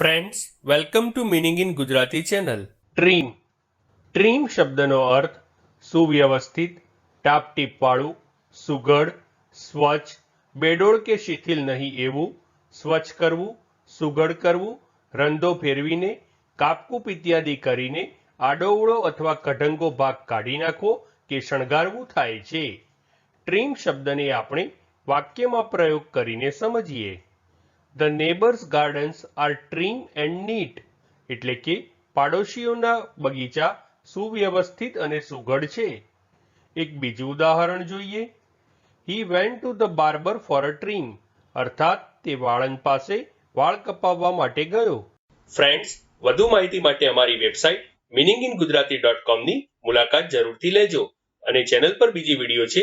Friends welcome to meaning in Gujarati channel trim trim શબ્દનો અર્થ સુવ્યવસ્થિત, ટાપટીપવાળું, સુઘડ, સ્વચ્છ, બેડોળ કે શિથિલ નહીં એવું, સ્વચ્છ કરવું, સુઘડ કરવું, રંધો ફેરવીને, કાપકૂપ ઇત્યાદિ કરીને આડોવળો અથવા કઢંગો ભાગ કાઢી નાખવો કે શણગારવું થાય છે. ટ્રીમ શબ્દને આપણે વાક્યમાં પ્રયોગ કરીને સમજીએ. The neighbours gardens are trim and neat એટલે કે પાડોશીઓના બગીચા સુવ્યવસ્થિત અને સુઘડ છે. એક બીજું ઉદાહરણ જોઈએ. He went to the barber for a trim અર્થાત તે વાળંદ પાસે વાળ કપાવવા માટે ગયો. ફ્રેન્ડ્સ વધુ માહિતી માટે અમારી website meaning in Gujarati dot કોમની મુલાકાત જરૂરથી લેજો અને ચેનલ પર બીજી વીડિયો છે